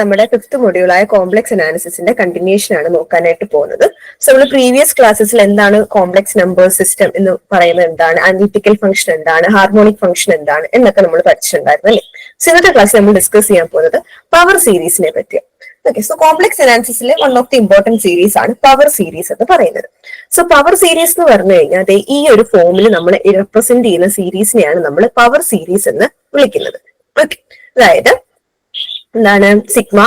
നമ്മുടെ ഫിഫ്ത് മൊഡ്യൂളായ കോംപ്ലക്സ് അനാലിസിസിന്റെ കണ്ടിന്യൂഷൻ ആണ് നോക്കാനായിട്ട് പോകുന്നത്. സോ നമ്മൾ പ്രീവിയസ് ക്ലാസ്സിൽ എന്താണ് കോംപ്ലക്സ് നമ്പർ സിസ്റ്റം എന്ന് പറയുന്നത് എന്താണ്? അനലിറ്റിക്കൽ ഫംഗ്ഷൻ എന്താണ്? ഹാർമോണിക് ഫംഗ്ഷൻ എന്താണ്? എന്നൊക്കെ നമ്മൾ പഠിച്ചിട്ടുണ്ടായിരുന്നു അല്ലേ? സോ ഇന്നത്തെ ക്ലാസ്സിൽ നമ്മൾ ഡിസ്കസ് ചെയ്യാൻ പോകുന്നത് പവർ സീരീസിനെ പറ്റിയാണ്. Okay so complex അനാലിസിസിലെ one of the important series ആണ് പവർ സീരീസ് എന്ന് പറയുന്നത്. സോ പവർ സീരീസ് എന്ന് പറഞ്ഞു കഴിഞ്ഞാൽ അതെ ഈ ഒരു ഫോമിൽ നമ്മൾ റെപ്രസെന്റ് ചെയ്യുന്ന സീരീസിനെയാണ് നമ്മൾ പവർ സീരീസ് എന്ന് വിളിക്കുന്നത്. ഓക്കെ അതായത് എന്താണ്? Sigma.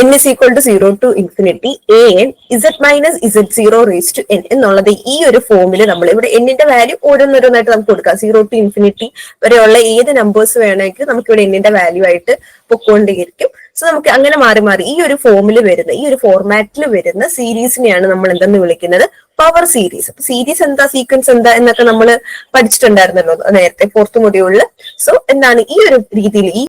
N is equal to zero to infinity a n z minus z zero raise to n എന്നുള്ളത് ഈ ഒരു ഫോമിൽ നമ്മൾ ഇവിടെ എന്നിന്റെ വാല്യൂ ഓരോന്നോരോന്നായിട്ട് നമുക്ക് കൊടുക്കാം. സീറോ ടു ഇൻഫിനിറ്റി വരെയുള്ള ഏത് നമ്പേഴ്സ് വേണമെങ്കിൽ നമുക്ക് ഇവിടെ എന്നിന്റെ വാല്യൂ ആയിട്ട് പൊക്കോണ്ടേയിരിക്കും സോ നമുക്ക് അങ്ങനെ മാറി മാറി ഈ ഒരു ഫോമിൽ വരുന്ന ഈ ഒരു ഫോർമാറ്റിൽ വരുന്ന സീരീസിനെയാണ് നമ്മൾ എന്തെന്ന് വിളിക്കുന്നത്? പവർ സീരീസ് സീരീസ് എന്താ? സീക്വൻസ് എന്താ? എന്നൊക്കെ നമ്മൾ പഠിച്ചിട്ടുണ്ടായിരുന്നല്ലോ നേരത്തെ ഫോർത്ത് മൊഡ്യൂളിൽ സോ എന്താണ് ഈ ഒരു രീതിയിൽ ഈ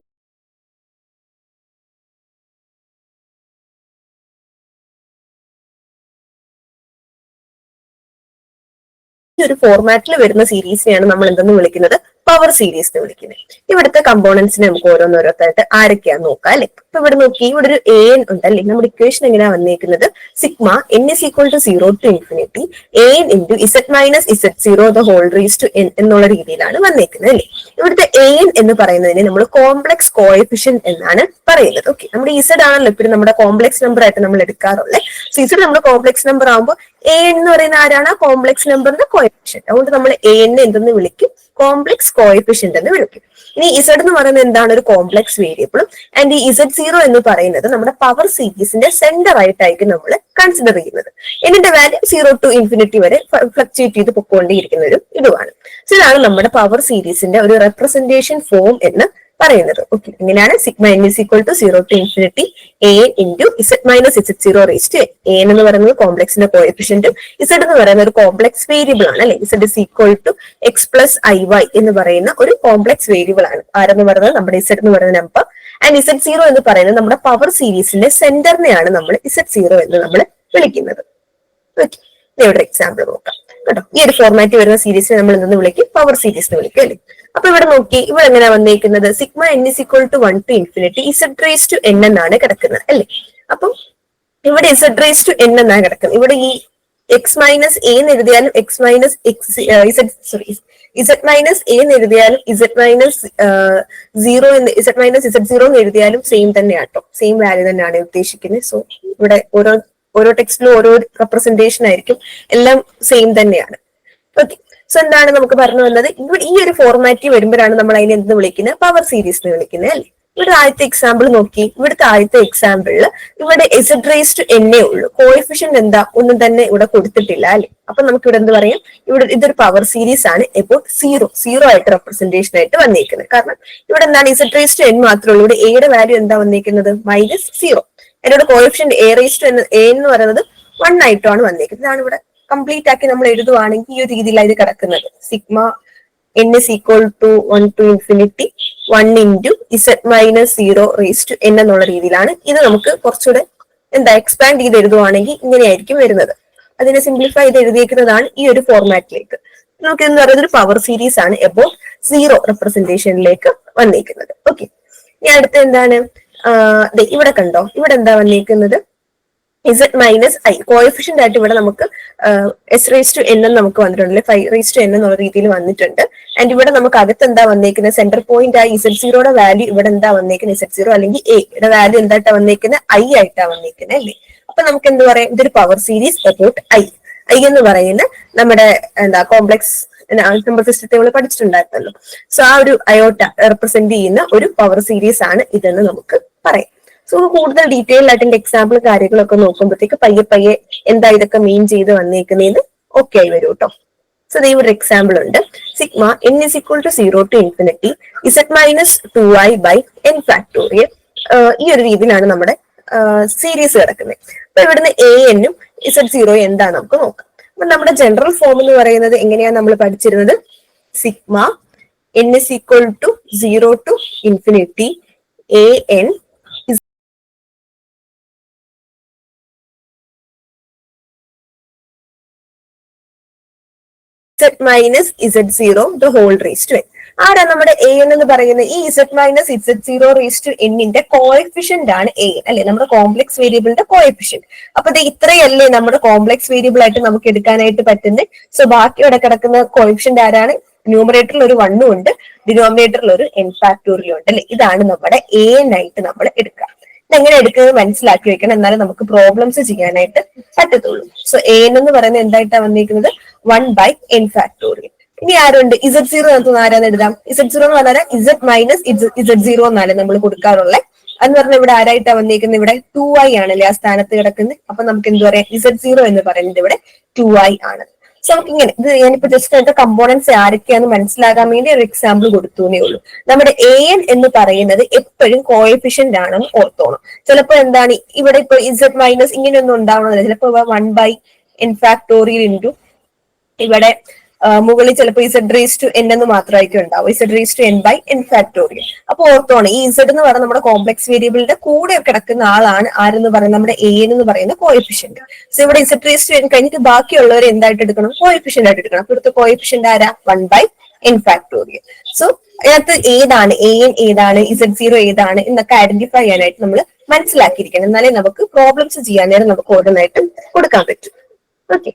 ഒരു ഫോർമാറ്റിൽ വരുന്ന സീരീസിനെയാണ് നമ്മൾ എന്തെന്ന് വിളിക്കുന്നത്? പവർ സീരീസ് എന്ന് വിളിക്കുന്നത്. ഇവിടുത്തെ കമ്പോണൻസിനെ നമുക്ക് ഓരോന്നോരോത്തായിട്ട് ആരൊക്കെയാന്ന് നോക്കാം അല്ലെ? ഇപ്പൊ ഇവിടെ നോക്കി ഇവിടെ ഒരു എ എൻ ഉണ്ടല്ലേ നമ്മുടെ ഇക്വേഷൻ എങ്ങനെയാ വന്നിരിക്കുന്നത് sigma n is equal to zero to infinity a n into z minus z zero the whole raise to n എന്നുള്ള രീതിയിലാണ് വന്നിരിക്കുന്നത് അല്ലെ? ഇവിടുത്തെ എ എൻ എന്ന് പറയുന്നതിനെ നമ്മൾ കോംപ്ലക്സ് കോഎഫിഷ്യൻ എന്നാണ് പറയുന്നത്. ഓക്കെ നമ്മുടെ ഇസഡ് ആണല്ലോ ഇപ്പോഴും നമ്മുടെ കോംപ്ലക്സ് നമ്പർ ആയിട്ട് നമ്മൾ എടുക്കാറുള്ളത് സോ ഇസഡ് നമ്മുടെ കോംപ്ലക്സ് നമ്പർ ആകുമ്പോൾ എ എന്ന് പറയുന്ന ആരാണ്? കോംപ്ലക്സ് നമ്പറിന്റെ കോയപ്പിഷൻ അതുകൊണ്ട് നമ്മൾ എ എന്നെ എന്തെന്ന് വിളിക്കും? കോംപ്ലക്സ് കോഎഫിഷ്യന്റ് എന്ന് വിളിക്കും. ഇനി ഇസഡ് എന്ന് പറയുന്നത് എന്താണ്? ഒരു കോംപ്ലക്സ് വേരിയബിളും ആൻഡ് ഈ ഇസഡ് സീറോ എന്ന് പറയുന്നത് നമ്മുടെ പവർ സീരീസിന്റെ സെന്റർ ആയിട്ടായിരിക്കും നമ്മൾ കൺസിഡർ ചെയ്യുന്നത്. ഇതിന്റെ വാല്യൂ സീറോ ടു ഇൻഫിനിറ്റി വരെ ഫ്ലക്ച്വേറ്റ് ചെയ്ത് പൊക്കോണ്ടിരിക്കുന്ന ഒരു ഇതുമാണ് സോ ഇതാണ് നമ്മുടെ പവർ സീരീസിന്റെ ഒരു റെപ്രസെന്റേഷൻ ഫോം എന്ന് പറയുന്നത്. ഓക്കെ ഇങ്ങനെയാണ് sigma n is equal to zero to infinity a into z minus z zero raise to a എന്ന് പറയുന്നത് കോംപ്ലക്സിന്റെ കോഎഫിഷ്യന്റും ഇസഡ് എന്ന് പറയുന്ന ഒരു കോംപ്ലക്സ് വേരിയബിൾ ആണ് അല്ലെ? Z is equal to x plus i y എന്ന് പറയുന്ന ഒരു കോംപ്ലക്സ് വേരിയബിൾ ആണ്. ആരെന്ന് പറയുന്നത്? നമ്മുടെ ഇസഡ് എന്ന് പറയുന്ന നമ്പർ ആൻഡ് ഇസഡ് സീറോ എന്ന് പറയുന്നത് നമ്മുടെ പവർ സീരീസിന്റെ സെന്ററിനെയാണ് നമ്മൾ ഇസഡ് സീറോ എന്ന് നമ്മൾ വിളിക്കുന്നത്. ഓക്കെ ഇവിടെ എക്സാമ്പിൾ നോക്കാം. കേട്ടോ. ഈ ഒരു ഫോർമാറ്റ് വരുന്ന സീരീസിനെ നമ്മൾ എന്തെന്ന് വിളിക്കും. പവർ സീരീസ് എന്ന് വിളിക്കും അല്ലേ? അപ്പൊ ഇവിടെ നോക്കി ഇവിടെ എങ്ങനെ വന്നേക്കുന്നത്? Sigma n is equal to one to infinity z raise to n എന്നാണ് കിടക്കുന്നത് അല്ലേ? അപ്പം ഇവിടെ ഇസഡ് റേസ് ടു എൻ എന്നാണ് കിടക്കുന്നത്? ഇവിടെ ഈ എക്സ് മൈനസ് എ എന്ന് എഴുതിയാലും x minus x z sorry z minus a എന്ന് എഴുതിയാലും ഇസഡ് മൈനസ് സീറോ എന്ന് ഇസഡ് മൈനസ് ഇസഡ് സീറോ എന്ന് എഴുതിയാലും സെയിം തന്നെയാട്ടോ സെയിം വാല്യൂ തന്നെയാണ് ഉദ്ദേശിക്കുന്നത്. സോ ഇവിടെ ഓരോ ഓരോ ടെക്സ്റ്റിലും ഓരോ റെപ്രസെന്റേഷൻ ആയിരിക്കും. എല്ലാം സെയിം തന്നെയാണ്. ഓക്കെ സോ എന്താണ് നമുക്ക് പറഞ്ഞു വന്നത്? ഇവിടെ ഈ ഒരു ഫോർമാറ്റിൽ വരുമ്പോഴാണ് നമ്മൾ അതിനെ എന്ത് വിളിക്കുന്നത്? പവർ സീരീസ് എന്ന് വിളിക്കുന്നത് അല്ലേ? ഇവിടെ ആദ്യത്തെ എക്സാമ്പിൾ നോക്കി. ഇവിടുത്തെ ആദ്യത്തെ എക്സാമ്പിളിൽ ഇവിടെ എസഡ് ടു എന്നേ ഉള്ളൂ. കോഎഫിഷ്യന്റ് എന്താ? ഒന്നും തന്നെ ഇവിടെ കൊടുത്തിട്ടില്ല അല്ലെ? അപ്പൊ നമുക്ക് ഇവിടെ എന്ത് പറയാം? ഇവിടെ ഇതൊരു പവർ സീരീസ് ആണ്. ഇപ്പോൾ സീറോ സീറോ ആയിട്ട് റെപ്രസെന്റേഷൻ ആയിട്ട് വന്നേക്കുന്നത്. കാരണം ഇവിടെ എന്താണ്? ഇസഡ് ടു എൻ മാത്രമേ ഉള്ളൂ. ഇവിടെ എയുടെ വാല്യൂ എന്താ വന്നേക്കുന്നത്? മൈനസ് സീറോ എന്നോട് കോഎഫിഷ്യന്റ് എ റേസ് ടു എന്ന് എ എന്ന് പറയുന്നത് വൺ ആയിട്ടാണ് വന്നേക്കുന്നത്. ഇതാണ് ഇവിടെ കംപ്ലീറ്റ് ആക്കി നമ്മൾ എഴുതുവാണെങ്കിൽ ഈ ഒരു രീതിയിലാണ് ഇത് കിടക്കുന്നത്. Sigma n is equal to one to infinity one into z minus zero raise to n എന്നുള്ള രീതിയിലാണ് ഇത് നമുക്ക് കുറച്ചുകൂടെ എന്താ എക്സ്പാൻഡ് ചെയ്ത് എഴുതുവാണെങ്കിൽ ഇങ്ങനെയായിരിക്കും വരുന്നത്. അതിനെ സിംപ്ലിഫൈ ചെയ്ത് എഴുതിയേക്കുന്നതാണ് ഈ ഒരു ഫോർമാറ്റിലേക്ക് നമുക്ക് എന്ന് പറയുന്നത് ഒരു പവർ സീരീസ് ആണ് എബോ സീറോ റെപ്രസെന്റേഷനിലേക്ക് വന്നേക്കുന്നത്. ഓക്കെ ഇനി അടുത്ത എന്താണ്? ഇവിടെ കണ്ടോ? ഇവിടെ എന്താ വന്നിരിക്കുന്നത് ഇസഡ് മൈനസ് ഐ കോഎഫിഷ്യന്റ് ആയിട്ട് ഇവിടെ നമുക്ക് എസ് റേസ് ടു എൻ എന്ന് നമുക്ക് വന്നിട്ടുണ്ട് ഫൈവ് റേസ് ടു എൻ എന്നുള്ള രീതിയിൽ വന്നിട്ടുണ്ട്. ആൻഡ് ഇവിടെ നമുക്ക് അകത്ത് എന്താ വന്നേക്കുന്നത്? സെന്റർ പോയിന്റ് ആയി ഇസഡ് സീറോയുടെ വാല്യൂ ഇവിടെ എന്താ വന്നേക്കുന്നത്? ഇസഡ് സീറോ അല്ലെങ്കിൽ എ യുടെ വാല്യൂ എന്തായിട്ടാ വന്നേക്കുന്നത്? ഐ ആയിട്ടാ വന്നേക്കുന്നത് അല്ലേ? അപ്പൊ നമുക്ക് എന്ത് പറയാം? ഇതൊരു power series about i i എന്ന് പറയുന്ന നമ്മുടെ എന്താ കോംപ്ലക്സ് നമ്പർ സിസ്റ്റത്തെ നമ്മൾ പഠിച്ചിട്ടുണ്ടായിരുന്നല്ലോ. സോ ആ ഒരു അയോട്ട റെപ്രസെന്റ് ചെയ്യുന്ന ഒരു പവർ സീരീസ് ആണ് ഇതെന്ന് നമുക്ക് പറയാം. സോ കൂടുതൽ ഡീറ്റെയിൽ ആയിട്ട് എന്റെ എക്സാമ്പിൾ കാര്യങ്ങളൊക്കെ നോക്കുമ്പോഴത്തേക്ക് പയ്യെ പയ്യെ എന്താ ഇതൊക്കെ മീൻ ചെയ്ത് വന്നേക്കുന്നത് ഓക്കെ ആയി വരും കേട്ടോ സോ ദൈവ ഒരു എക്സാമ്പിൾ ഉണ്ട്. Sigma n is equal to zero to infinity z minus two i by n factorial ഈ ഒരു രീതിയിലാണ് നമ്മുടെ സീരീസ് കിടക്കുന്നത്. അപ്പൊ ഇവിടുന്ന് എ എന്നും ഇസെറ്റ് സീറോ എന്താ നമുക്ക് നോക്കാം. അപ്പൊ നമ്മുടെ ജനറൽ ഫോം എന്ന് പറയുന്നത് എങ്ങനെയാണ് നമ്മൾ പഠിച്ചിരുന്നത്? Sigma n is equal to zero to infinity a n z minus z zero the whole raise to n ആരാ നമ്മുടെ എ എൻ എന്ന് പറയുന്നത്? ഈ z minus z zero raise to എന്നിന്റെ കോഎഫിഷ്യന്റ് ആണ് എ അല്ലെ? നമ്മുടെ കോംപ്ലക്സ് വേരിയബിളിന്റെ കോഎഫിഷ്യന്റ് അപ്പൊ ഇത് ഇത്രയല്ലേ നമ്മുടെ കോംപ്ലക്സ് വേരിയബിൾ ആയിട്ട് നമുക്ക് എടുക്കാനായിട്ട് പറ്റുന്നത് സോ ബാക്കി ഇവിടെ കിടക്കുന്ന കോഎഫിഷ്യന്റ് ആരാണ്? ന്യൂമറേറ്ററിൽ ഒരു വണ്ണും ഉണ്ട് ഡിനോമിനേറ്ററിൽ ഒരു എൻ ഫാക്ടോറിയും ഉണ്ട് അല്ലെ? ഇതാണ് നമ്മുടെ എ എൻ ആയിട്ട് നമ്മൾ എടുക്കുക. ഇതെങ്ങനെ എടുക്കുന്നത് മനസ്സിലാക്കി വെക്കണം എന്നാലും നമുക്ക് പ്രോബ്ലംസ് ചെയ്യാനായിട്ട് പറ്റത്തുള്ളൂ. സോ എ എൻ എന്ന് പറയുന്നത് എന്തായിട്ടാണ് വന്നിരിക്കുന്നത് വൺ ബൈ എൻ ഫാക്ടോറിയൽ. ഇനി ആരുണ്ട്? ഇസഡ് സീറോ നമുക്ക് ആരാന്ന് എഴുതാം. ഇസഡ് സീറോ എന്ന് പറഞ്ഞാൽ ഇസഡ് മൈനസ് ഇസഡ് സീറോ എന്നാണ് നമ്മൾ കൊടുക്കാറുള്ളത് എന്ന് പറഞ്ഞാൽ ഇവിടെ ആരായിട്ടാണ് വന്നിരിക്കുന്നത് ഇവിടെ ടു ഐ ആണല്ലേ ആ സ്ഥാനത്ത് കിടക്കുന്നത്. അപ്പൊ നമുക്ക് എന്ത് പറയാം? ഇസഡ് സീറോ എന്ന് പറയുന്നത് ഇവിടെ ടു ഐ ആണ്. സോ നമുക്ക് ഇങ്ങനെ ഇത് ഞാനിപ്പോ ജസ്റ്റ് അതിന്റെ കമ്പോണൻസ് ആരൊക്കെയാന്ന് മനസ്സിലാകാൻ വേണ്ടി ഒരു എക്സാമ്പിൾ കൊടുത്തേ ഉള്ളൂ. നമ്മുടെ എ എൻ എന്ന് പറയുന്നത് എപ്പോഴും കോഎഫിഷ്യന്റ് ആണെന്ന് ഓർത്തോണം. ചിലപ്പോൾ എന്താണ്? ഇവിടെ ഇപ്പൊ ഇസഡ് മൈനസ് ഇങ്ങനെയൊന്നും ഉണ്ടാവണമെന്നില്ല ചിലപ്പോൾ വൺ ബൈ ഇൻഫാക്ടോറിയൽ ഇന്റു ഇവിടെ മുകളിൽ ചിലപ്പോൾ ഇസഡ് റേസ് ടു എൻ എന്ന് മാത്രമായിരിക്കും ഉണ്ടാവും z raise to n by n factorial അപ്പൊ ഓർത്തോണം ഈ ഇസഡ് എന്ന് പറയുന്ന നമ്മുടെ കോംപ്ലക്സ് വേരിയബിളിന്റെ കൂടെ കിടക്കുന്ന ആളാണ് ആരെന്ന് പറയുന്നത്? നമ്മുടെ എ എൻ എന്ന് പറയുന്ന കോഎഫിഷ്യന്റ് സോ ഇവിടെ ഇസഡ് റേസ് ടു എൻ കഴിഞ്ഞിട്ട് ബാക്കിയുള്ളവർ എന്തായിട്ട് എടുക്കണം? കോഎഫിഷ്യന്റ് ആയിട്ട് എടുക്കണം. ഇവിടുത്തെ കോയഫിഷ്യന്റ് ആരാ? One by n factorial so അതിനകത്ത് ഏതാണ്? എ എൻ ഏതാണ്? ഇസഡ് സീറോ ഏതാണ്? എന്നൊക്കെ ഐഡന്റിഫൈ ചെയ്യാനായിട്ട് നമ്മൾ മനസ്സിലാക്കിയിരിക്കണം. എന്നാലേ നമുക്ക് പ്രോബ്ലംസ് ചെയ്യാൻ നേരം നമുക്ക് ഓരോന്നായിട്ടും കൊടുക്കാൻ പറ്റും. ഓക്കെ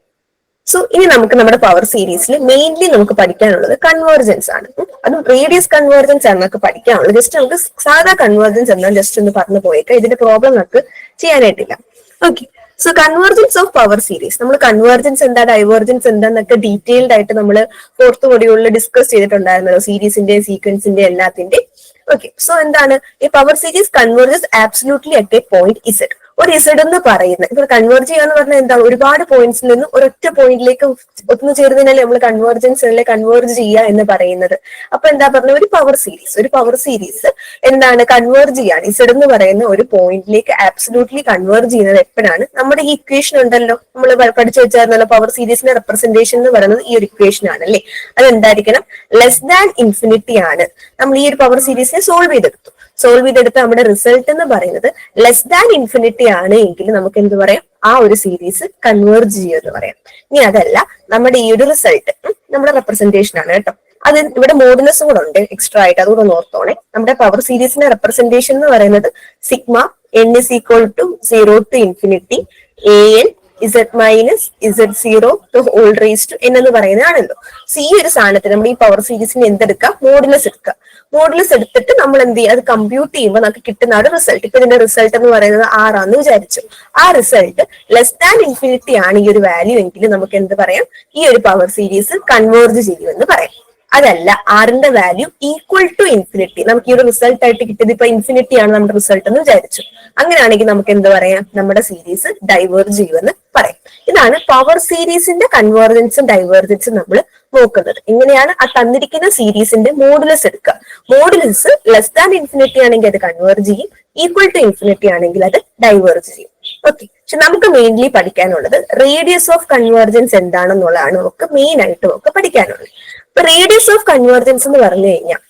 സോ ഇനി നമുക്ക് നമ്മുടെ പവർ സീരീസിൽ മെയിൻലി നമുക്ക് പഠിക്കാനുള്ളത് കൺവേർജൻസ് ആണ്. അതും റേഡിയസ് കൺവേർജൻസ് ആണ് നമുക്ക് പഠിക്കാനുള്ളത്. ജസ്റ്റ് നമുക്ക് സാധാ കൺവേർജൻസ് എന്നാൽ ജസ്റ്റ് ഒന്ന് പറഞ്ഞു പോയേക്കാം. ഇതിന്റെ പ്രോബ്ലം നമുക്ക് ചെയ്യാനായിട്ടില്ല. Okay so convergence of power series നമ്മൾ കൺവേർജൻസ് എന്താ ഡൈവേർജൻസ് എന്താന്നൊക്കെ ഡീറ്റെയിൽഡ് ആയിട്ട് നമ്മൾ ഫോർത്ത് മൊഡ്യൂളിൽ ഡിസ്കസ് ചെയ്തിട്ടുണ്ടായിരുന്നല്ലോ സീരീസിന്റെ സീക്വൻസിന്റെ എല്ലാത്തിന്റെ ഓക്കെ സോ എന്താണ്? ഈ power series converges absolutely at a point z ഒരു ഇസഡ് എന്ന് പറയുന്നത്. ഇപ്പൊ കൺവേർജ് ചെയ്യാന്ന് പറഞ്ഞാൽ എന്താണ് ഒരുപാട് പോയിന്റ്സിൽ നിന്നും ഒരൊറ്റ പോയിന്റിലേക്ക് ഒന്നു ചേർന്നതിനല്ലേ നമ്മൾ കൺവേർജൻസ് അല്ലെ കൺവേർജ് ചെയ്യുക എന്ന് പറയുന്നത്. അപ്പൊ എന്താ പറഞ്ഞ ഒരു പവർ സീരീസ് ഒരു പവർ സീരീസ് എന്താണ്? കൺവേർജ് ചെയ്യാണ് ഇസഡ് എന്ന് പറയുന്ന ഒരു പോയിന്റിലേക്ക് ആബ്സലൂട്ട്ലി കൺവേർജ് ചെയ്യുന്നത് എപ്പോഴാണ്? നമ്മുടെ ഈ ഇക്വേഷൻ ഉണ്ടല്ലോ. നമ്മൾ പഠിച്ചു വെച്ചായിരുന്നല്ലോ പവർ സീരീസിന്റെ റെപ്രസെന്റേഷൻ എന്ന് പറയുന്നത് ഈ ഒരു ഇക്വേഷൻ ആണ് അല്ലേ അതെന്തായിരിക്കണം? ലെസ് ദാൻ ഇൻഫിനിറ്റി ആണ്. നമ്മൾ ഈ ഒരു പവർ സീരീസിനെ സോൾവ് ചെയ്തെടുത്തു. സോൾവ് ചെയ്തെടുത്ത നമ്മുടെ റിസൾട്ട് എന്ന് പറയുന്നത് ലെസ് ദാൻ ഇൻഫിനിറ്റി ആണ് എങ്കിൽ നമുക്ക് എന്ത് പറയാം? ആ ഒരു സീരീസ് കൺവേർജ് ചെയ്യുമെന്ന് പറയാം. ഇനി അതല്ല നമ്മുടെ ഈ ഒരു റിസൾട്ട് നമ്മുടെ റെപ്രസെന്റേഷൻ ആണ് കേട്ടോ. അത് ഇവിടെ മോഡുലസ് കൂടെ ഉണ്ട് എക്സ്ട്രാ ആയിട്ട് അതുകൂടെ ഓർത്തോണേ. നമ്മുടെ പവർ സീരീസിന്റെ റെപ്രസെന്റേഷൻ എന്ന് പറയുന്നത് sigma N is equal to zero to infinity A N Z minus Z zero to whole raise to N എന്ന് പറയുന്നതാണല്ലോ. സോ ഈ ഒരു സാധനത്തിന് നമ്മൾ ഈ പവർ സീരീസിന് എന്തെടുക്കുക? മോഡുലസ് എടുക്കുക. മോഡുലസ് എടുത്തിട്ട് നമ്മൾ എന്ത് ചെയ്യുക? അത് കമ്പ്യൂട്ട് ചെയ്യുമ്പോൾ നമുക്ക് കിട്ടുന്ന ഒരു റിസൾട്ട് ഇപ്പൊ ഇതിന്റെ റിസൾട്ട് എന്ന് പറയുന്നത് ആറാന്ന് വിചാരിച്ചു. ആ റിസൾട്ട് ലെസ് ദാൻ ഇൻഫിനിറ്റി ആണ് ഈ ഒരു വാല്യൂ എങ്കിൽ നമുക്ക് എന്ത് പറയാം? ഈ ഒരു പവർ സീരീസ് കൺവേർജ് ചെയ്യുമെന്ന് പറയാം. അതല്ല ആറിന്റെ വാല്യൂ ഈക്വൽ ടു ഇൻഫിനിറ്റി നമുക്ക് ഈ ഒരു റിസൾട്ട് ആയിട്ട് കിട്ടിയത് ഇപ്പൊ ഇൻഫിനിറ്റി ആണ് നമ്മുടെ റിസൾട്ട് എന്ന് വിചാരിച്ചു. അങ്ങനെയാണെങ്കിൽ നമുക്ക് എന്ത് പറയാം? നമ്മുടെ സീരീസ് ഡൈവേർജ് ചെയ്യുമെന്ന് പറയാം. ഇതാണ് പവർ സീരീസിന്റെ കൺവേർജൻസും ഡൈവേർജൻസും നമ്മൾ നോക്കുന്നത്. എങ്ങനെയാണ് ആ തന്നിരിക്കുന്ന സീരീസിന്റെ മോഡുലസ് എടുക്കുക. മോഡുലസ് ലെസ് ദാൻ ഇൻഫിനിറ്റി ആണെങ്കിൽ അത് കൺവേർജ് ചെയ്യും. ഈക്വൽ ടു ഇൻഫിനിറ്റി ആണെങ്കിൽ അത് ഡൈവേർജ് ചെയ്യും. ഓക്കെ പക്ഷെ നമുക്ക് മെയിൻലി പഠിക്കാനുള്ളത് റേഡിയസ് ഓഫ് കൺവേർജൻസ് എന്താണെന്നുള്ളതാണ് നമുക്ക് മെയിൻ ആയിട്ട് നമുക്ക് പഠിക്കാനുള്ളത്. ഇപ്പൊ റേഡിയസ് ഓഫ് കൺവേർജൻസ് എന്ന് പറഞ്ഞു കഴിഞ്ഞാൽ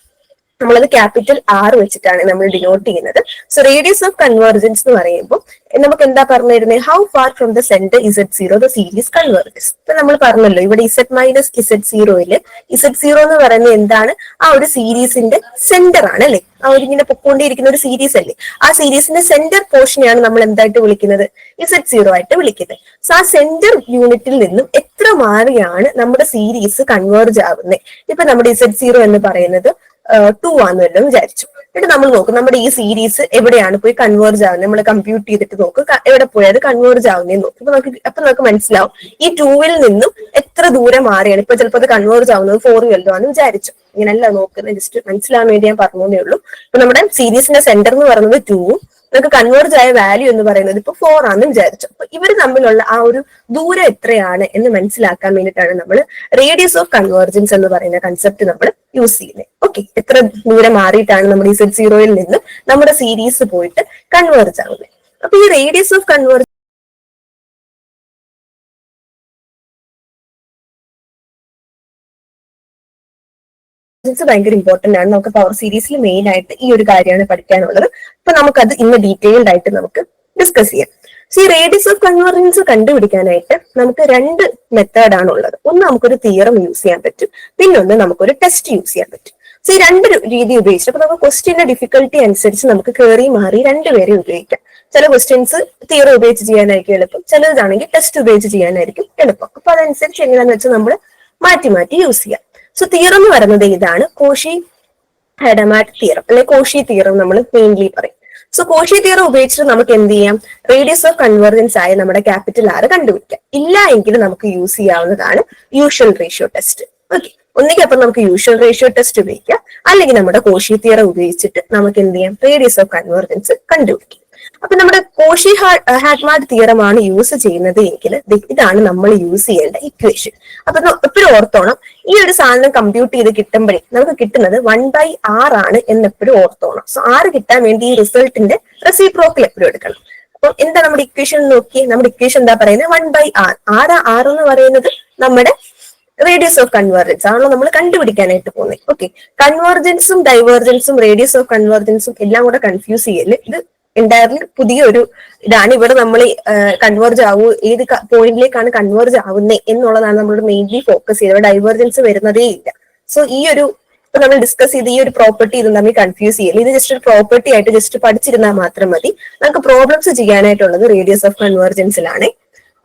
നമ്മളത് ക്യാപിറ്റൽ ആർ വെച്ചിട്ടാണ് നമ്മൾ ഡിനോട്ട് ചെയ്യുന്നത്. സോ റേഡിയസ് ഓഫ് കൺവേർജൻസ് എന്ന് പറയുമ്പോൾ നമുക്ക് എന്താ പറഞ്ഞിരുന്നത് how far from the centre z zero the series converges ഇപ്പൊ നമ്മൾ പറഞ്ഞല്ലോ ഇവിടെ ഇസഡ് മൈനസ് ഇസഡ് സീറോയിൽ ഇസഡ് സീറോ എന്ന് പറയുന്നത് എന്താണ്? ആ ഒരു സീരീസിന്റെ സെന്റർ ആണ് അല്ലെ? ആ ഒരു ഇങ്ങനെ പൊക്കോണ്ടിരിക്കുന്ന ഒരു സീരീസ് അല്ലേ? ആ സീരീസിന്റെ സെന്റർ പോർഷനെയാണ് നമ്മൾ എന്തായിട്ട് വിളിക്കുന്നത്? ഇസഡ് സീറോ ആയിട്ട് വിളിക്കുന്നത്. സോ ആ സെന്റർ യൂണിറ്റിൽ നിന്നും എത്ര മാറിയാണ് നമ്മുടെ സീരീസ് കൺവേർജ് ആവുന്നത് ഇപ്പൊ നമ്മുടെ ഇസഡ് സീറോ എന്ന് പറയുന്നത് ടു ആണെന്നല്ലോ വിചാരിച്ചു. എന്നിട്ട് നമ്മൾ നോക്കും. നമ്മുടെ ഈ സീരീസ് എവിടെയാണ് പോയി കൺവേർജ് ആവുന്നത്? നമ്മൾ കമ്പ്യൂട്ട് ചെയ്തിട്ട് നോക്കും. എവിടെ പോയി? അത് കൺവേർജ് ആവുന്നതെന്ന് നോക്കും. അപ്പൊ നമുക്ക് അപ്പൊ നമുക്ക് മനസ്സിലാവും. ഈ ടൂവിൽ നിന്നും എത്ര ദൂരം മാറിയാണ്? ഇപ്പൊ ചിലപ്പോൾ അത് കൺവേർജ് ആവുന്നത് വല്ലോ ആണെന്ന് വിചാരിച്ചു. ഇങ്ങനെയല്ല നോക്കുന്നത്. ജസ്റ്റ് മനസ്സിലാവാൻ വേണ്ടി ഞാൻ പറഞ്ഞതേ ഉള്ളൂ. അപ്പൊ നമ്മുടെ സീരീസിന്റെ സെന്റർ എന്ന് പറയുന്നത് ടൂവും നമുക്ക് കൺവേർജ് ആയ വാല്യൂ എന്ന് പറയുന്നത് ഇപ്പൊ ഫോർ ആണെന്ന് വിചാരിച്ചു. അപ്പൊ ഇവർ തമ്മിലുള്ള ആ ഒരു ദൂരം എത്രയാണ് എന്ന് മനസ്സിലാക്കാൻ വേണ്ടിയിട്ടാണ് നമ്മൾ റേഡിയസ് ഓഫ് കൺവേർജൻസ് എന്ന് പറയുന്ന കൺസെപ്റ്റ് നമ്മൾ യൂസ് ചെയ്യുന്നത് ഓക്കെ എത്ര ദൂരെ മാറിയിട്ടാണ് നമ്മുടെ ഈ സെറ്റ് സീറോയിൽ നിന്ന് നമ്മുടെ സീരീസ് പോയിട്ട് കൺവേർജ് ആവുന്നത് അപ്പൊ ഈ റേഡിയസ് ഓഫ് കൺവേർജ് ഭയങ്കര ഇമ്പോർട്ടന്റ് ആണ്. നമുക്ക് പവർ സീരീസിൽ മെയിൻ ആയിട്ട് ഈ ഒരു കാര്യമാണ് പഠിക്കാനുള്ളത്. അപ്പൊ നമുക്കത് ഇന്ന് ഡീറ്റെയിൽഡ് ആയിട്ട് നമുക്ക് ഡിസ്കസ് ചെയ്യാം. സോ റേഡിയസ് ഓഫ് കൺവെർജൻസ് കണ്ടുപിടിക്കാനായിട്ട് നമുക്ക് രണ്ട് മെത്തേഡാണ് ഉള്ളത് ഒന്ന് നമുക്കൊരു തിയറം യൂസ് ചെയ്യാൻ പറ്റും. പിന്നെ ഒന്ന് നമുക്കൊരു ടെസ്റ്റ് യൂസ് ചെയ്യാൻ പറ്റും. സോ ഈ രണ്ട് രീതി ഉപയോഗിച്ചിട്ട് അപ്പൊ നമുക്ക് ക്വസ്റ്റ്യന്റെ ഡിഫിക്കൽട്ടി അനുസരിച്ച് നമുക്ക് കയറി മാറി രണ്ടുപേരെ ഉപയോഗിക്കാം. ചില ക്വസ്റ്റ്യൻസ് തിയറി ഉപയോഗിച്ച് ചെയ്യാനായിരിക്കും എളുപ്പം. ചിലതാണെങ്കിൽ ടെസ്റ്റ് ഉപയോഗിച്ച് ചെയ്യാനായിരിക്കും എളുപ്പം. അപ്പൊ അതനുസരിച്ച് എങ്ങനെയാന്ന് വെച്ചാൽ നമ്മൾ മാറ്റി മാറ്റി യൂസ് ചെയ്യാം. സോ തിയറം എന്ന് പറയുന്നത് ഇതാണ് കോഷി ഹെഡമാറ്റ് തിയറം അല്ലെ കോഷി തിയറം നമ്മൾ മെയിൻലി പറയും. സോ കോഷി തിയറം ഉപയോഗിച്ചിട്ട് നമുക്ക് എന്ത് ചെയ്യാം? റേഡിയസ് ഓഫ് കൺവെർജൻസ് ആയ നമ്മുടെ ക്യാപിറ്റൽ ആർ കണ്ടുപിടിക്കാം. ഇല്ല എങ്കിൽ നമുക്ക് യൂസ് ചെയ്യാവുന്നതാണ് യൂഷ്വൽ റേഷ്യോ ടെസ്റ്റ് ഓക്കെ ഒന്നുകിൽ അപ്പം നമുക്ക് യൂഷ്വൽ റേഷ്യോ ടെസ്റ്റ് ഉപയോഗിക്കാം. അല്ലെങ്കിൽ നമ്മുടെ കോഷി തിയറം ഉപയോഗിച്ചിട്ട് നമുക്ക് എന്ത് ചെയ്യാം? റേഡിയസ് ഓഫ് കൺവെർജൻസ് കണ്ടുപിടിക്കാം. അപ്പൊ നമ്മുടെ കോഷി ഹാറ്റ്മാർഡ് ആണ് യൂസ് ചെയ്യുന്നത് എങ്കിൽ ഇതാണ് നമ്മൾ യൂസ് ചെയ്യേണ്ട ഇക്വേഷൻ അപ്പൊ എപ്പോഴും ഓർത്തോണം. ഈ ഒരു സാധനം കമ്പ്യൂട്ട് ചെയ്ത് കിട്ടുമ്പോഴേ നമുക്ക് കിട്ടുന്നത് വൺ ബൈ ആർ ആണ് എന്ന് എപ്പോഴും ഓർത്തോണം. സോ ആറ് കിട്ടാൻ വേണ്ടി ഈ റിസൾട്ടിന്റെ റെസിപ്രോക്കൽ എപ്പോഴും എടുക്കണം. അപ്പൊ എന്താ നമ്മുടെ ഇക്വേഷൻ നോക്കി നമ്മുടെ ഇക്വേഷൻ എന്താ പറയുന്നത്? വൺ ബൈ ആർ ആരാ ആർ എന്ന് പറയുന്നത്? നമ്മുടെ റേഡിയസ് ഓഫ് കൺവേർജൻസ് ആണല്ലോ നമ്മൾ കണ്ടുപിടിക്കാനായിട്ട് പോകുന്നത്. ഓക്കെ കൺവേർജൻസും ഡൈവേർജൻസും റേഡിയസ് ഓഫ് കൺവേർജൻസും എല്ലാം കൂടെ കൺഫ്യൂസ് ചെയ്യൽ ഇത് എന്റയർലി പുതിയൊരു ഇതാണ്. ഇവിടെ നമ്മൾ കൺവേർജ് ആവൂ ഏത് പോയിന്റിലേക്കാണ് കൺവേർജ് ആവുന്നത് എന്നുള്ളതാണ് നമ്മൾ മെയിൻലി ഫോക്കസ് ചെയ്തത്. ഡൈവേർജൻസ് വരുന്നതേ ഇല്ല. സോ ഈ ഒരു ഇപ്പൊ നമ്മൾ ഡിസ്കസ് ചെയ്ത് ഈ ഒരു പ്രോപ്പർട്ടി ഇത് നമ്മൾ കൺഫ്യൂസ് ചെയ്യില്ല. ഇത് ജസ്റ്റ് ഒരു പ്രോപ്പർട്ടി ആയിട്ട് ജസ്റ്റ് പഠിച്ചിരുന്നാൽ മാത്രം മതി. നമുക്ക് പ്രോബ്ലംസ് ചെയ്യാനായിട്ടുള്ളത് radius of കൺവേർജൻസിലാണ്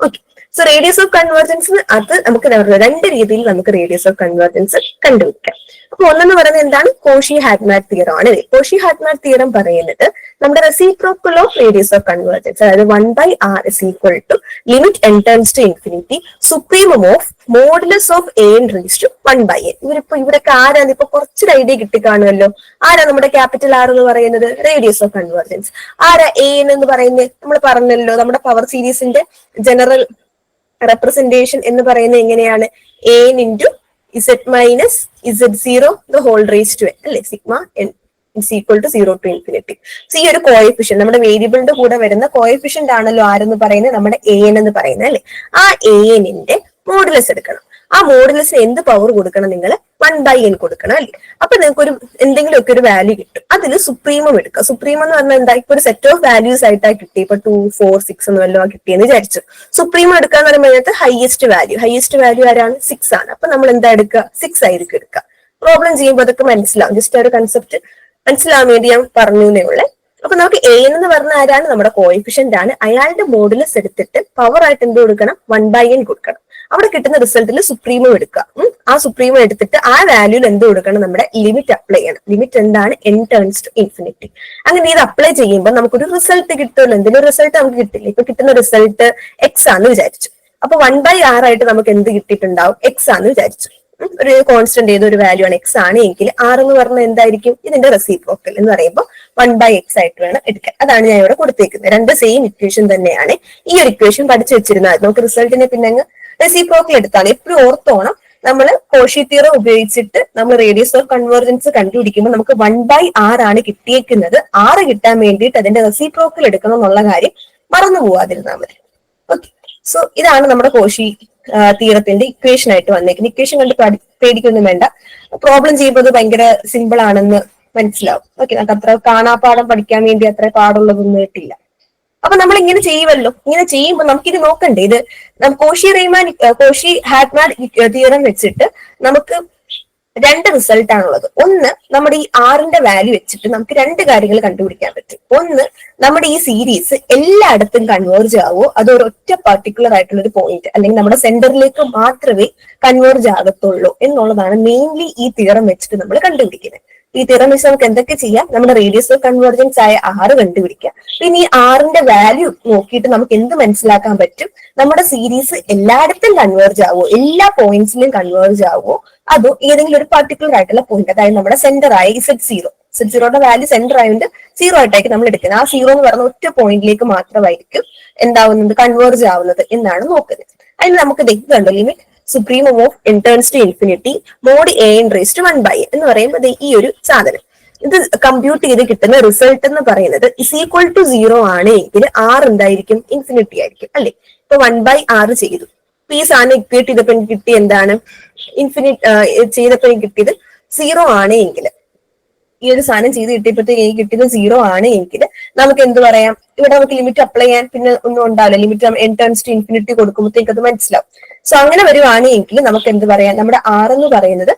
okay so radius of convergence അത് നമുക്ക് രണ്ട് രീതിയിൽ നമുക്ക് റേഡിയസ് ഓഫ് കൺവേർജൻസ് കണ്ടുപിടിക്കാം. അപ്പൊ ഒന്നെന്ന് പറയുന്നത് എന്താണ്? കോഷി ഹാറ്റ്മാറ്റ് തിയറം ആണ്. കോഷി ഹാറ്റ്മാറ്റ് തിയറം പറയുന്നത് നമ്മുടെ reciprocal of radius of convergence അതായത് one by r is equal to limit n tends to infinity supremum of modulus of n raise to one by n ഇവരിപ്പോ ഇവരൊക്കെ ആരാണ്? ഇപ്പൊ കുറച്ചൊരു idea കിട്ടിക്കാണുമല്ലോ ആരാ നമ്മുടെ ക്യാപിറ്റൽ ആർ എന്ന് പറയുന്നത്? റേഡിയസ് ഓഫ് കൺവേർജൻസ് ആരാ എൻ എന്ന് പറയുന്നത്? നമ്മൾ പറഞ്ഞല്ലോ നമ്മുടെ പവർ സീരീസിന്റെ ജനറൽ റെപ്രസെന്റേഷൻ എന്ന് പറയുന്നത് എങ്ങനെയാണ്? N into z minus z zero the whole raise to n അല്ലെ? Sigma n is equal to zero to infinity so ഈ ഒരു കോയഫിഷ്യൻ നമ്മുടെ വേരിയബിളിന്റെ കൂടെ വരുന്ന കോയഫിഷ്യന്റ് ആണല്ലോ ആരെന്ന് പറയുന്നത്? നമ്മുടെ എ എൻ എന്ന് പറയുന്നത് അല്ലെ? ആ എ എന്നിന്റെ മോഡുലസ് എടുക്കണം. ആ മോഡുലസിന് എന്ത് പവർ കൊടുക്കണം നിങ്ങൾ വൺ ബൈ എൻ കൊടുക്കണം അല്ലേ? അപ്പൊ നിങ്ങൾക്ക് ഒരു എന്തെങ്കിലുമൊക്കെ ഒരു വാല്യൂ കിട്ടും. അതിൽ സുപ്രീമം എടുക്കുക സുപ്രീമം എന്ന് പറഞ്ഞാൽ എന്താ? ഇപ്പൊ ഒരു സെറ്റ് ഓഫ് വാല്യൂസ് ആയിട്ടാ കിട്ടി ഇപ്പൊ ടു ഫോർ സിക്സ് എന്ന് വല്ലതും കിട്ടിയെന്ന് വിചാരിച്ചു. സുപ്രീമം എടുക്കുക എന്ന് പറയുമ്പോൾ ഹയസ്റ്റ് വാല്യൂ ഹയസ്റ്റ് വാല്യൂ ആരാണ്? സിക്സ് ആണ്. അപ്പൊ നമ്മൾ എന്താ എടുക്കുക? സിക്സ് ആയിരിക്കും എടുക്കുക. പ്രോബ്ലം ചെയ്യുമ്പോൾ അതൊക്കെ മനസ്സിലാവും. ജസ്റ്റ് ആ ഒരു കൺസെപ്റ്റ് മനസ്സിലാവാൻ വേണ്ടി ഞാൻ പറഞ്ഞു ഉള്ളേ. അപ്പൊ നമുക്ക് എ എന്ന് പറഞ്ഞ ആരാണ്? നമ്മുടെ കോയിഫിഷ്യന്റ് ആണ്. അയാളുടെ മോഡുലസ് എടുത്തിട്ട് പവർ ആയിട്ട് എന്ത് കൊടുക്കണം? വൺ ബൈ എൻ കൊടുക്കണം. അവിടെ കിട്ടുന്ന റിസൾട്ടിൽ സുപ്രീമം എടുക്കുക. ആ സുപ്രീം എടുത്തിട്ട് ആ വാല്യൂൽ എന്ത് കൊടുക്കണം? നമ്മുടെ ലിമിറ്റ് അപ്ലൈ ചെയ്യണം. ലിമിറ്റ് എന്താണ്? എൻ ടേൺസ് ടു ഇൻഫിനിറ്റി അങ്ങനെ ഇത് അപ്ലൈ ചെയ്യുമ്പോൾ നമുക്കൊരു റിസൾട്ട് കിട്ടുമല്ലോ? എന്തെങ്കിലും റിസൾട്ട് നമുക്ക് കിട്ടില്ല? ഇപ്പൊ കിട്ടുന്ന റിസൾട്ട് എക്സ് ആണെന്ന് വിചാരിച്ചു. അപ്പൊ വൺ ബൈ ആർ ആയിട്ട് നമുക്ക് എന്ത് കിട്ടിയിട്ടുണ്ടാവും? എക്സ് ആണെന്ന് വിചാരിച്ചു. ഒരു കോൺസ്റ്റന്റ് ഏതൊരു വാല്യൂ ആണ്? എക്സ് ആണ് എങ്കിൽ ആർ എന്ന് പറഞ്ഞാൽ എന്തായിരിക്കും? ഇതിന്റെ റെസിപ്രോക്കൽ എന്ന് പറയുമ്പോൾ വൺ ബൈ എക്സ് ആയിട്ട് വേണം എടുക്കാൻ. അതാണ് ഞാൻ ഇവിടെ കൊടുത്തേക്കുന്നത്. രണ്ട് സെയിം ഇക്വേഷൻ തന്നെയാണ് ഈ ഒരു ഇക്വേഷൻ പഠിച്ചു വെച്ചിരുന്നാൽ നമുക്ക് റിസൾട്ടിനെ പിന്നെ റെസിപ്രോക്കൽ എടുത്താണ് എപ്പോഴും ഓർത്തോണം നമ്മൾ കോഷി തിയറം ഉപയോഗിച്ചിട്ട് നമ്മൾ റേഡിയസ് ഓഫ് കൺവേർജൻസ് കണ്ടുപിടിക്കുമ്പോൾ നമുക്ക് വൺ ബൈ ആർ ആണ് കിട്ടിയേക്കുന്നത്. ആറ് കിട്ടാൻ വേണ്ടിയിട്ട് അതിന്റെ റെസിപ്രോക്കൽ എടുക്കണം എന്നുള്ള കാര്യം മറന്നു പോവാതിരുന്നാൽ മതി. ഓക്കെ സോ ഇതാണ് നമ്മുടെ കോശി തീരത്തിന്റെ ഇക്വേഷൻ ആയിട്ട് വന്നേക്കുന്നത്. ഇക്വേഷൻ കണ്ട് പേടിക്കൊന്നും വേണ്ട. പ്രോബ്ലം ചെയ്യുമ്പോൾ ഭയങ്കര സിമ്പിൾ ആണെന്ന് മനസ്സിലാവും. ഓക്കെ നമുക്ക് അത്ര കാണാപാഠം പഠിക്കാൻ വേണ്ടി അത്ര പാടുള്ളതൊന്നും കിട്ടില്ല അപ്പൊ നമ്മൾ ഇങ്ങനെ ചെയ്യുമല്ലോ. ഇങ്ങനെ ചെയ്യുമ്പോൾ നമുക്കിത് നോക്കണ്ടേ. ഇത് Cauchy Riemann Cauchy Hadamard theorem വെച്ചിട്ട് നമുക്ക് രണ്ട് റിസൾട്ട് ആണുള്ളത് ഒന്ന് നമ്മുടെ ഈ ആറിന്റെ വാല്യൂ വെച്ചിട്ട് നമുക്ക് രണ്ട് കാര്യങ്ങൾ കണ്ടുപിടിക്കാൻ പറ്റും. ഒന്ന് നമ്മുടെ ഈ സീരീസ് എല്ലായിടത്തും കൺവേർജ് ആവോ? അത് ഒരു ഒറ്റ പർട്ടിക്കുലർ ആയിട്ടുള്ള ഒരു പോയിന്റ് അല്ലെങ്കിൽ നമ്മുടെ സെന്ററിലേക്ക് മാത്രമേ കൺവേർജ് ആകത്തുള്ളൂ എന്നുള്ളതാണ് മെയിൻലി ഈ തിയറം വെച്ചിട്ട് നമ്മൾ കണ്ടുപിടിക്കുന്നത്. ഈ വെച്ച് നമുക്ക് എന്തൊക്കെ ചെയ്യാം? നമ്മുടെ റേഡിയസ് ഓഫ് കൺവേർജൻസ് ആയ ആറ് കണ്ടുപിടിക്കാം. പിന്നെ ഈ ആറിന്റെ വാല്യൂ നോക്കിയിട്ട് നമുക്ക് എന്ത് മനസ്സിലാക്കാൻ പറ്റും? നമ്മുടെ സീരീസ് എല്ലായിടത്തും കൺവേർജ് ആവുമോ? എല്ലാ പോയിന്റ്സിലും കൺവേർജ് ആവുമോ? അതോ ഏതെങ്കിലും ഒരു പർട്ടിക്കുലർ ആയിട്ടുള്ള പോയിന്റ് അതായത് നമ്മുടെ സെന്റർ ആയ ഇസെഡ് സീറോ സെറ്റ് സീറോയുടെ വാല്യൂ സെന്റർ ആയതുകൊണ്ട് സീറോ ആയിട്ടായിരിക്കും നമ്മൾ എടുക്കുന്നത്. ആ സീറോ എന്ന് പറയുന്ന ഒറ്റ പോയിന്റിലേക്ക് മാത്രമായിരിക്കും എന്താവുന്നത്? കൺവേർജ് ആവുന്നത് എന്നാണ് നോക്കുന്നത്. അതിന് നമുക്ക് ഇത് കണ്ടോ limit supremum of n tends to infinity mod a n raise to one by എന്ന് പറയുമ്പോൾ ഈ ഒരു സാധനം. ഇത് കമ്പ്യൂട്ട് ചെയ്ത് കിട്ടുന്ന റിസൾട്ട് എന്ന് പറയുന്നത് ഇസ് ഈക്വൽ ടു സീറോ ആണ് എങ്കിൽ ആർ എന്തായിരിക്കും? ഇൻഫിനിറ്റി ആയിരിക്കും അല്ലെ? ഇപ്പൊ വൺ ബൈ ആറ് ചെയ്തു. ഇപ്പൊ ഈ സാധനം ഇക്വേറ്റ് ചെയ്തപ്പോൾ എനിക്ക് കിട്ടിയ എന്താണ്? ഇൻഫിനിറ്റ് ചെയ്തപ്പോൾ കിട്ടിയത് സീറോ ആണ് എങ്കിൽ. ഈ ഒരു സാധനം ചെയ്ത് കിട്ടിയപ്പോഴത്തേക്ക് എനിക്ക് കിട്ടിയത് സീറോ ആണ്. എങ്കിൽ നമുക്ക് എന്ത് പറയാം? ഇവിടെ നമുക്ക് ലിമിറ്റ് അപ്ലൈ ചെയ്യാൻ പിന്നെ ഒന്നും ഉണ്ടാവില്ല. Limit n tends to infinity കൊടുക്കുമ്പോഴത്തേക്ക് അത് മനസ്സിലാവും. സോ അങ്ങനെ വരുവാണെങ്കിൽ നമുക്ക് എന്ത് പറയാം? നമ്മുടെ ആർ എന്ന് പറയുന്നത്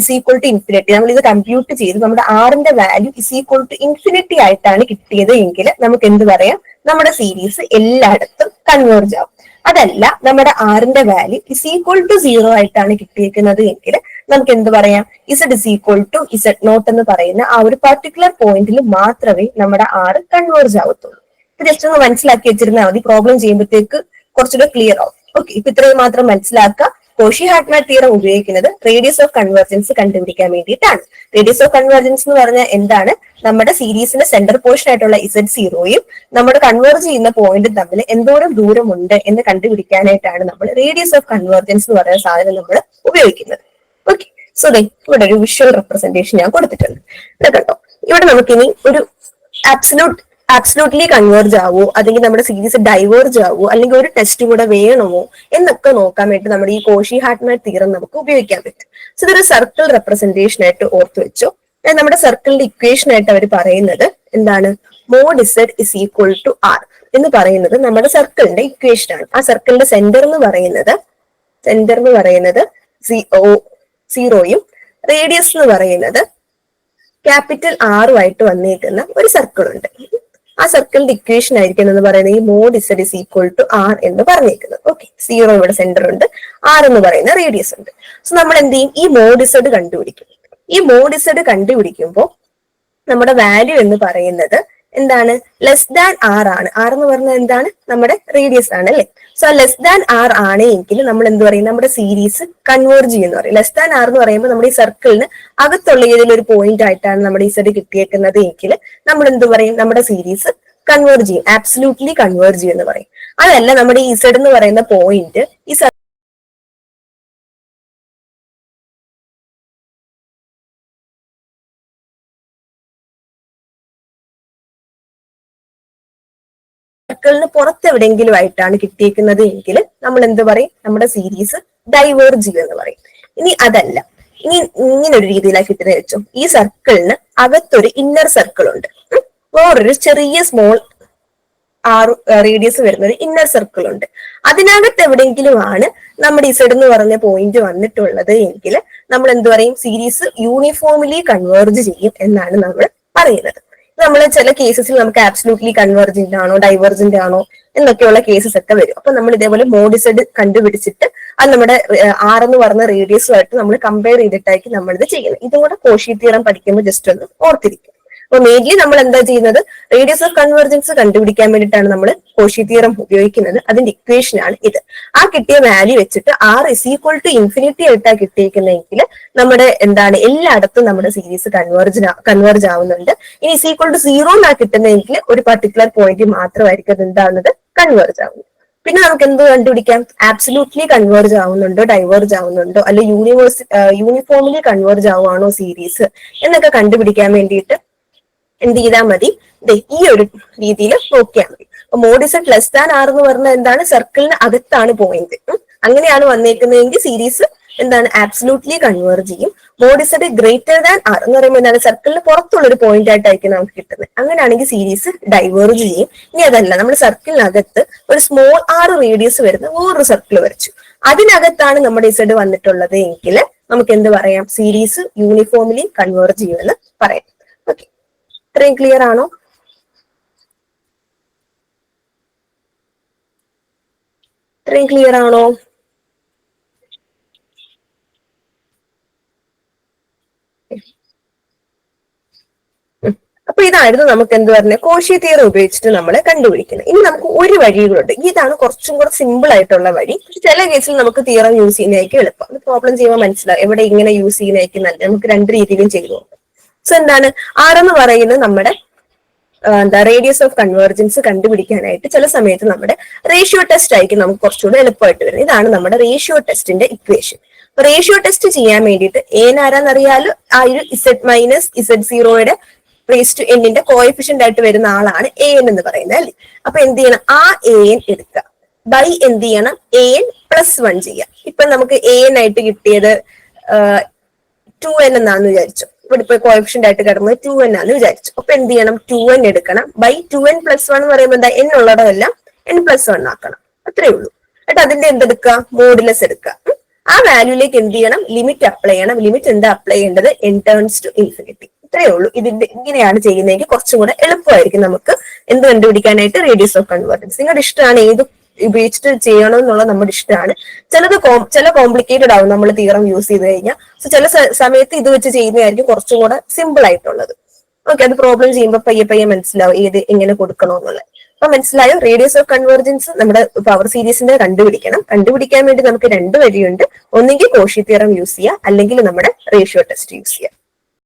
ഇസ് ഈക്വൽ ടു ഇൻഫിനിറ്റി നമ്മൾ ഇത് കമ്പ്യൂട്ട് ചെയ്ത് നമ്മുടെ ആറിന്റെ value is equal to infinity ആയിട്ടാണ് കിട്ടിയത് എങ്കിൽ നമുക്ക് എന്ത് പറയാം? നമ്മുടെ സീരീസ് എല്ലായിടത്തും കൺവേർജ് ആവും. അതല്ല നമ്മുടെ ആറിന്റെ value is equal to zero ആയിട്ടാണ് കിട്ടിയിരിക്കുന്നത് എങ്കിൽ നമുക്ക് എന്ത് പറയാം? Z is equal to z not എന്ന് പറയുന്ന ആ ഒരു പർട്ടിക്കുലർ പോയിന്റിൽ മാത്രമേ നമ്മുടെ ആറ് കൺവേർജ് ആവത്തുള്ളൂ. ജസ്റ്റ് ഒന്ന് മനസ്സിലാക്കി വെച്ചിരുന്നാൽ മതി. പ്രോബ്ലം ചെയ്യുമ്പോഴത്തേക്ക് കുറച്ചുകൂടെ ക്ലിയർ ആവും. ഓക്കെ ഇപ്പൊ ഇത്രയും മാത്രം മനസ്സിലാക്കുക. കോഷി ഹാർട്ട്മാൻ തീരം ഉപയോഗിക്കുന്നത് റേഡിയസ് ഓഫ് കൺവേർജൻസ് കണ്ടുപിടിക്കാൻ വേണ്ടിയിട്ടാണ്. റേഡിയസ് ഓഫ് കൺവേർജൻസ് എന്ന് പറഞ്ഞാൽ എന്താണ്? നമ്മുടെ സീരീസിന്റെ സെന്റർ പോർഷൻ ആയിട്ടുള്ള ഇസഡ് സീറോയും നമ്മുടെ കൺവേർജ് ചെയ്യുന്ന പോയിന്റും തമ്മിൽ എന്തോരം ദൂരമുണ്ട് എന്ന് കണ്ടുപിടിക്കാനായിട്ടാണ് നമ്മൾ റേഡിയസ് ഓഫ് കൺവേർജൻസ് എന്ന് പറയുന്ന സാധനം നമ്മൾ ഉപയോഗിക്കുന്നത്. ഓക്കെ സോ ദേ ഇവിടെ ഒരു വിഷ്വൽ റെപ്രസെന്റേഷൻ ഞാൻ കൊടുത്തിട്ടുണ്ട്. ഇത് ഇവിടെ ഇവിടെ നമുക്കിനി ഒരു ആബ്സലൂട്ട് ആബ്സലൂട്ട്ലി കൺവേർജ് ആവോ അല്ലെങ്കിൽ നമ്മുടെ സീരീസ് ഡൈവേർജ് ആവോ അല്ലെങ്കിൽ ഒരു ടെസ്റ്റ് കൂടെ വേണമോ എന്നൊക്കെ നോക്കാൻ വേണ്ടി നമ്മുടെ ഈ കോഷി ഹാർട്ട്മാറ്റ് തീരം നമുക്ക് ഉപയോഗിക്കാൻ പറ്റും. സോ ഇതൊരു സർക്കിൾ റെപ്രസെന്റേഷൻ ആയിട്ട് ഓർത്തു വെച്ചു. നമ്മുടെ സർക്കിളിന്റെ ഇക്വേഷൻ ആയിട്ട് അവർ പറയുന്നത് എന്താണ്? Mod z is equal to r എന്ന് പറയുന്നത് നമ്മുടെ സർക്കിളിന്റെ ഇക്വേഷൻ ആണ്. ആ സർക്കിളിന്റെ സെന്റർ എന്ന് പറയുന്നത് സെന്റർ എന്ന് പറയുന്നത് സീറോയും റേഡിയസ് എന്ന് പറയുന്നത് ക്യാപിറ്റൽ ആറും ആയിട്ട് വന്നിരിക്കുന്ന ഒരു സർക്കിൾ ഉണ്ട്. ആ സർക്കിളിന്റെ ഇക്വേഷൻ ആയിരിക്കും എന്ന് പറയുന്നത്. ഈ mod z is equal to r എന്ന് പറഞ്ഞേക്കുന്നത് ഓക്കെ സീറോ ഇവിടെ സെന്റർ ഉണ്ട്. ആർ എന്ന് പറയുന്ന റേഡിയസ് ഉണ്ട്. സോ നമ്മൾ എന്ത് ചെയ്യും? ഈ മോഡ് ഇസഡ് കണ്ടുപിടിക്കും. ഈ മോഡ് ഇസഡ് കണ്ടുപിടിക്കുമ്പോൾ നമ്മുടെ വാല്യൂ എന്ന് പറയുന്നത് എന്താണ്? ലെസ് ദാൻ ആർ ആണ്. ആർ എന്ന് പറഞ്ഞാൽ എന്താണ്? നമ്മുടെ റേഡിയസ് ആണ് അല്ലെ? സോ ലെസ് ദാൻ ആർ ആണ് എങ്കിൽ നമ്മൾ എന്ത് പറയും? നമ്മുടെ സീരീസ് കൺവേർജ് ചെയ്യുന്ന പറയും. ലെസ് ദാൻ ആർ എന്ന് പറയുമ്പോൾ നമ്മുടെ ഈ സർക്കിളിന് അകത്തുള്ള ഏതെങ്കിലും ഒരു പോയിന്റ് ആയിട്ടാണ് നമ്മുടെ ഈ സെറ്റ് കിട്ടിയേക്കുന്നത് എങ്കിൽ നമ്മൾ എന്ത് പറയും? നമ്മുടെ സീരീസ് കൺവേർജ് ചെയ്യും. ആബ്സല്യൂട്ട്ലി കൺവേർജ് ചെയ്യുമെന്ന് പറയും. അതല്ല നമ്മുടെ ഈ സെഡ് എന്ന് പറയുന്ന പോയിന്റ് ഈ സർക്കിളിന് പുറത്ത് എവിടെയെങ്കിലും ആയിട്ടാണ് കിട്ടിയിരിക്കുന്നത് എങ്കിൽ നമ്മൾ എന്ത് പറയും? നമ്മുടെ സീരീസ് ഡൈവേർജ് എന്ന് പറയും. ഇനി അതല്ല. ഇനി ഇങ്ങനെ ഒരു രീതിയിലാക്കി കിട്ടുന്നത് വെച്ചു. ഈ സർക്കിളിന് അകത്തൊരു ഇന്നർ സർക്കിൾ ഉണ്ട്. വേറൊരു ചെറിയ സ്മോൾ ആറ് റേഡിയസ് വരുന്ന ഒരു ഇന്നർ സർക്കിൾ ഉണ്ട്. അതിനകത്ത് എവിടെയെങ്കിലും ആണ് നമ്മുടെ ഇസഡ് എന്ന് പറഞ്ഞ പോയിന്റ് വന്നിട്ടുള്ളത് എങ്കിൽ നമ്മൾ എന്ത് പറയും? സീരീസ് യൂണിഫോമിലി കൺവേർജ് ചെയ്യും എന്നാണ് നമ്മൾ പറയുന്നത്. നമ്മൾ ചില കേസസിൽ നമുക്ക് ആബ്സലൂട്ട്ലി കൺവേർജന്റ് ആണോ ഡൈവേർജന്റ് ആണോ എന്നൊക്കെയുള്ള കേസസ് ഒക്കെ വരും. അപ്പൊ നമ്മൾ ഇതേപോലെ മോഡിസൈഡ് കണ്ടുപിടിച്ചിട്ട് അത് നമ്മുടെ ആർ എന്ന് പറഞ്ഞ റേഡിയസുമായിട്ട് നമ്മൾ കമ്പയർ ചെയ്തിട്ടായിരിക്കും നമ്മളിത് ചെയ്യുന്നത്. ഇതും കൂടെ കോഷി തിയറം പഠിക്കുമ്പോൾ ജസ്റ്റ് ഒന്ന് ഓർത്തിരിക്കും അപ്പൊ മെയിൻലി നമ്മൾ എന്താ ചെയ്യുന്നത്? റേഡിയസ് ഓഫ് കൺവെർജൻസ് കണ്ടുപിടിക്കാൻ വേണ്ടിയിട്ടാണ് നമ്മൾ കോഷി തിയറം ഉപയോഗിക്കുന്നത്. അതിന്റെ ഇക്വേഷൻ ആണ് ഇത്. ആ കിട്ടിയ വാല്യൂ വെച്ചിട്ട് r is equal to infinity ആയിട്ടാണ് കിട്ടിയിരിക്കുന്നതെങ്കിൽ നമ്മുടെ എന്താണ് എല്ലായിടത്തും നമ്മുടെ സീരീസ് കൺവേർജ് കൺവേർജ് ആവുന്നുണ്ട്. ഇനി ഇസ് ഈക്വൽ ടു സീറോ എന്നാ കിട്ടുന്നതെങ്കിൽ ഒരു പർട്ടിക്കുലർ പോയിന്റ് മാത്രമായിരിക്കും അത് എന്താവുന്നത്? കൺവേർജ് ആവുന്നത്. പിന്നെ നമുക്ക് എന്ത് കണ്ടുപിടിക്കാം? ആബ്സലൂട്ട്ലി കൺവേർജ് ആവുന്നുണ്ടോ? ഡൈവേർജ് ആവുന്നുണ്ടോ? അല്ലെ യൂണിവേഴ്സ് യൂണിഫോമിലി കൺവേർജ് ആവുകയാണോ സീരീസ് എന്നൊക്കെ കണ്ടുപിടിക്കാൻ വേണ്ടിയിട്ട് എന്ത് ചെയ്താൽ മതി? ഈ ഒരു രീതിയിൽ നോക്കിയാൽ മതി. അപ്പൊ മോഡിസെറ്റ് ലെസ് ദാൻ ആർ എന്ന് പറഞ്ഞാൽ എന്താണ്? സർക്കിളിന് അകത്താണ് പോയിന്റ് അങ്ങനെയാണ് വന്നേക്കുന്നതെങ്കിൽ സീരീസ് എന്താണ്? ആബ്സലൂട്ട്ലി കൺവേർജ് ചെയ്യും. മോഡിസെറ്റ് ഗ്രേറ്റർ ദാൻ ആർ എന്ന് പറയുമ്പോൾ എന്താണ്? സർക്കിളിന് പുറത്തുള്ള ഒരു പോയിന്റ് ആയിട്ടായിരിക്കും നമുക്ക് കിട്ടുന്നത്. അങ്ങനെയാണെങ്കിൽ സീരീസ് ഡൈവേർജ് ചെയ്യും. ഇനി അതല്ല നമ്മൾ സർക്കിളിനകത്ത് ഒരു സ്മോൾ ആർ റേഡിയസ് വരുന്ന വേറൊരു സർക്കിൾ വരച്ചു. അതിനകത്താണ് നമ്മുടെ ഇസഡ് വന്നിട്ടുള്ളത് എങ്കിൽ നമുക്ക് എന്ത് പറയാം? സീരീസ് യൂണിഫോമിലി കൺവേർജ് ചെയ്യുമെന്ന് പറയാം. ഇത്രയും ക്ലിയർ ആണോ? ഇത്രയും ക്ലിയർ ആണോ? അപ്പൊ ഇതായിരുന്നു നമുക്ക് എന്ത് പറഞ്ഞ? കോശി തിയറി ഉപയോഗിച്ചിട്ട് നമ്മൾ കണ്ടുപിടിക്കുന്നത്. ഇനി നമുക്ക് ഒരു വഴികളുണ്ട് ഇതാണ് കുറച്ചും കൂടെ സിമ്പിൾ ആയിട്ടുള്ള വഴി. ചില കേസിൽ നമുക്ക് തിയറം യൂസ് ചെയ്യുന്നതായിരിക്കും എളുപ്പം. പ്രോബ്ലം ചെയ്യുമ്പോൾ മനസ്സിലാവും എവിടെ ഇങ്ങനെ യൂസ് ചെയ്യുന്നതായിരിക്കും നല്ലത്. നമുക്ക് രണ്ട് രീതിയിലും ചെയ്തു സോ എന്താണ്? ആർ എന്ന് പറയുന്നത് നമ്മുടെ എന്താ റേഡിയസ് ഓഫ് കൺവേർജൻസ് കണ്ടുപിടിക്കാനായിട്ട് ചില സമയത്ത് നമ്മുടെ റേഷ്യോ ടെസ്റ്റ് ആയിരിക്കും നമുക്ക് കുറച്ചുകൂടെ എളുപ്പമായിട്ട് വരുന്നത്. ഇതാണ് നമ്മുടെ റേഷ്യോ ടെസ്റ്റിന്റെ ഇക്വേഷൻ റേഷ്യോ ടെസ്റ്റ് ചെയ്യാൻ വേണ്ടിയിട്ട് ഏനാരാന്നറിയാലോ ആ ഒരു ഇസഡ് മൈനസ് ഇസഡ് സീറോയുടെ റേസ് ടു എന്നിന്റെ കോയഫിഷ്യന്റ് ആയിട്ട് വരുന്ന ആളാണ് എ എൻ എന്ന് പറയുന്നത് അല്ലേ? അപ്പൊ എന്ത് ചെയ്യണം? ആ എ എൻ എടുക്കുക. ബൈ എന്ത് ചെയ്യണം? എ എൻ പ്ലസ് വൺ ചെയ്യാം ഇപ്പൊ നമുക്ക് എ എൻ ആയിട്ട് കിട്ടിയത് ടു എൻ എന്നാന്ന് വിചാരിച്ചു. ഇവിടെ ഇപ്പൊ കോയഫിഷ്യന്റ് ആയിട്ട് കിടന്നത് ടു എൻ ആണെന്ന് വിചാരിച്ചു. അപ്പൊ എന്ത് ചെയ്യണം? ടു എൻ എടുക്കണം. By two n plus one എന്ന് പറയുമ്പോൾ എന്താ? എൻ ഉള്ളതെല്ലാം എൻ പ്ലസ് വൺ ആക്കണം. അത്രേ ഉള്ളൂ. എന്നിട്ട് അതിന്റെ എന്തെടുക്കുക മോഡുലസ് എടുക്കുക. ആ വാല്യൂലേക്ക് എന്ത് ചെയ്യണം? ലിമിറ്റ് അപ്ലൈ ചെയ്യണം. ലിമിറ്റ് എന്താ അപ്ലൈ ചെയ്യേണ്ടത്? എൻ ടേൺസ് ടു ഇൻഫിനിറ്റി ഇത്രയേ ഉള്ളൂ. ഇതിന്റെ ഇങ്ങനെയാണ് ചെയ്യുന്നതെങ്കിൽ കുറച്ചും കൂടെ എളുപ്പമായിരിക്കും നമുക്ക് എന്ത് കണ്ടുപിടിക്കാനായിട്ട് റേഡിയസ് ഓഫ് കൺവേർട്ടൻസ് നിങ്ങളുടെ ഇഷ്ടമാണ് ഏത് ഉപയോഗിച്ചിട്ട് ചെയ്യണം എന്നുള്ള നമ്മുടെ ഇഷ്ടമാണ്. ചിലത് ചില കോംപ്ലിക്കേറ്റഡ് ആവും നമ്മൾ തീറം യൂസ് ചെയ്ത് കഴിഞ്ഞാൽ സോ ചില സമയത്ത് ഇത് വെച്ച് ചെയ്യുന്നതായിരിക്കും കുറച്ചും കൂടെ സിമ്പിൾ ആയിട്ടുള്ളത്. ഓക്കെ അത് പ്രോബ്ലം ചെയ്യുമ്പോൾ പയ്യെ പയ്യെ മനസ്സിലാവും ഏത് എങ്ങനെ കൊടുക്കണോ എന്നുള്ളത് അപ്പൊ മനസ്സിലായോ? റേഡിയസ് ഓഫ് കൺവേർജൻസ് നമ്മുടെ പവർ സീരീസിന്റെ കണ്ടുപിടിക്കണം. കണ്ടുപിടിക്കാൻ വേണ്ടി നമുക്ക് രണ്ട് വഴിയുണ്ട്. ഒന്നെങ്കിൽ കോഷി തിയറം യൂസ് ചെയ്യുക അല്ലെങ്കിൽ നമ്മുടെ റേഷ്യോ ടെസ്റ്റ് യൂസ് ചെയ്യുക